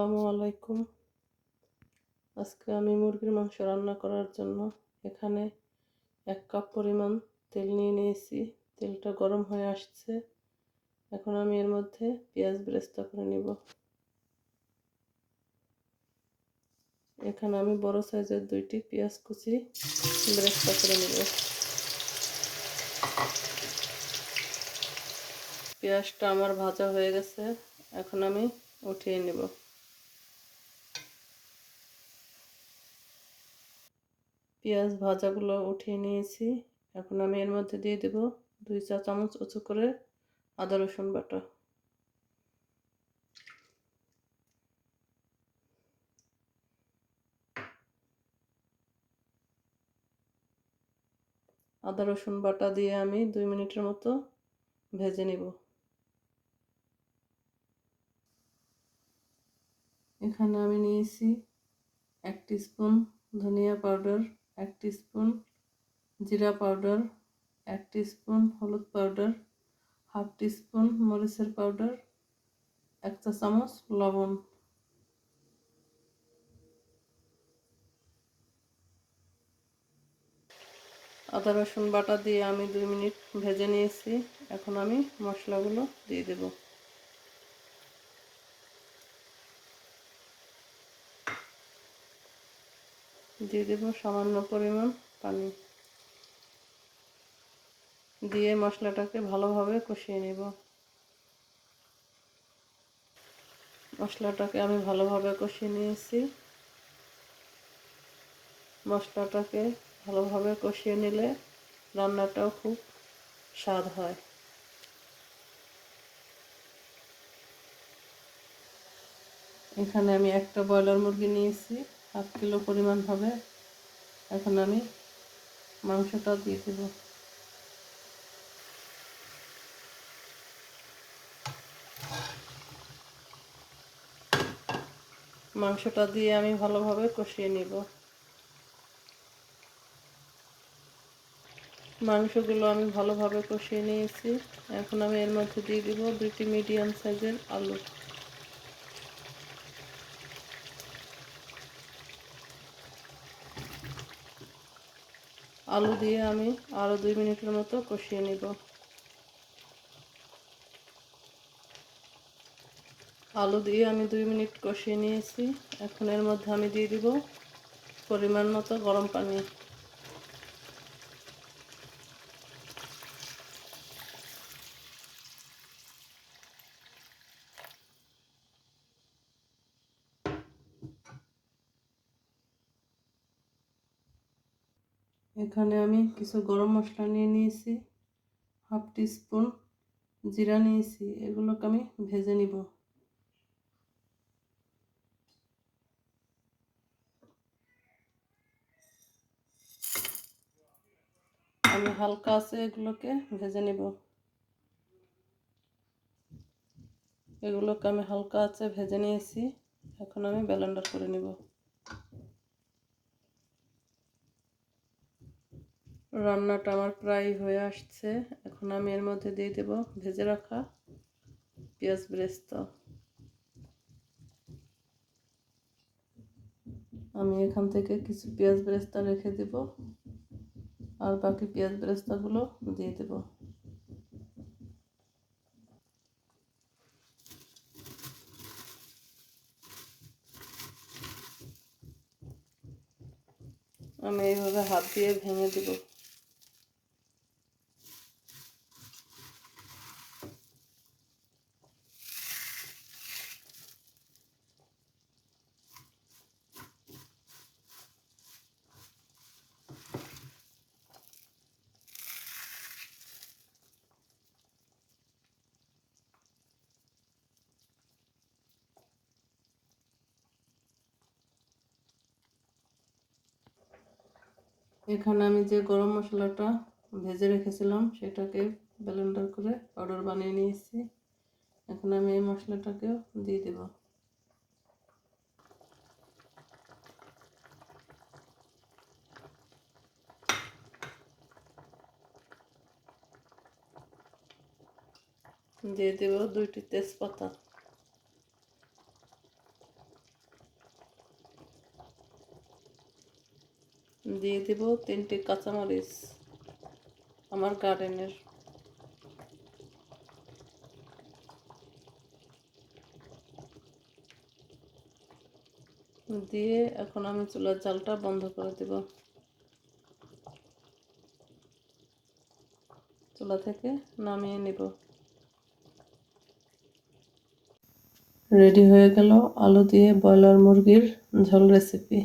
আসসালামু আলাইকুম। আজকে আমি মুরগির মাংস রান্না করার জন্য এখানে এক কাপ পরিমাণ তেল নিয়ে নিয়েছি। তেলটা গরম হয়ে আসছে। এখন আমি এর মধ্যে পেঁয়াজ বেরেস্তা করে নিব। এখানে আমি বড় সাইজের দুইটি পেঁয়াজ কুচি বেরেস্তা করে নিব। পেঁয়াজটা আমার ভাজা হয়ে গেছে। এখন আমি উঠিয়ে নেব। পেঁয়াজ ভাজাগুলো উঠিয়ে নিয়েছি। এখন আমি এর মধ্যে দিয়ে দেব দুই চা চামচ উঁচু করে আদা রসুন বাটা। আদা রসুন বাটা দিয়ে আমি দুই মিনিটের মতো ভেজে নিব। এখানে আমি নিয়েছি এক স্পুন ধনিয়া পাউডার। এক স্পুন জিরা পাউডার, এক স্পুন হলুদ পাউডার, হাফ স্পুন মরিচের পাউডার, এক চা চামচ লবণ। আদা, রসুন বাটা দিয়ে আমি দুই মিনিট ভেজে নিয়েছি। এখন আমি মশলাগুলো দিয়ে দেবো। দিয়ে দেব সামান্য পরিমাণ পানি। দিয়ে মশলাটাকে ভালোভাবে কষিয়ে নেব। মশলাটাকে আমি ভালোভাবে কষিয়ে নিয়েছি। মশলাটাকে ভালোভাবে কষিয়ে নিলে রান্নাটাও খুব স্বাদ হয়। এখানে আমি একটা ব্রয়লার মুরগি নিয়েছি। হাফ কিলো পরিমাণ হবে। এখন আমি মাংসটা দিয়ে দেব। মাংসটা দিয়ে আমি ভালোভাবে কষিয়ে নিব। মাংসগুলো আমি ভালোভাবে কষিয়ে নিয়েছি। এখন আমি এর মধ্যে দিয়ে দিব দুইটি মিডিয়াম সাইজের আলু। আলু দিয়ে আমি আরও দুই মিনিটের মতো কষিয়ে নিব। আলু দিয়ে আমি দুই মিনিট কষিয়ে নিয়েছি। এখন এর মধ্যে আমি দিয়ে দিব পরিমাণ মতো গরম পানি। এখানে আমি কিছু গরম মশলা নিয়ে নিয়েছি, হাফ স্পুন জিরা নিয়েছি, এগুলোকে আমি ভেজে নিব। আমি হালকা আছে এগুলোকে ভেজে নিব। এগুলোকে আমি হালকা আছে ভেজে নিয়েছি, এখন আমি ব্যালেন্ডার করে নিব। রান্নাটা আমার প্রায় হয়ে আসছে। এখন আমি এর মধ্যে দিয়ে দেব ভেজে রাখা পেঁয়াজ ব্রেস্ত। আমি এখান থেকে কিছু পেঁয়াজ ব্রেস্তা রেখে দেব। আর বাকি পেঁয়াজ ব্রেস্তাগুলো দিয়ে দেব। আমি এইভাবে হাত দিয়ে ভেঙে দেবো। এখানে আমি যে গরম মশলাটা ভেজে রেখেছিলাম, সেটাকে ব্লেন্ডার করে পাউডার বানিয়ে নিয়েছি। এখন আমি এই মশলাটাকেও দিয়ে দেব। দিয়ে দেব দুইটি তেজপাতা। দিয়ে দেব তিনটে কাঁচামরিচ আমার গার্ডেনের দিয়ে এখন আমি চুলার জালটা বন্ধ করে দেব। চুলা থেকে নামিয়ে নেব। রেডি হয়ে গেল আলু দিয়ে ব্রয়লার মুরগির ঝোল রেসিপি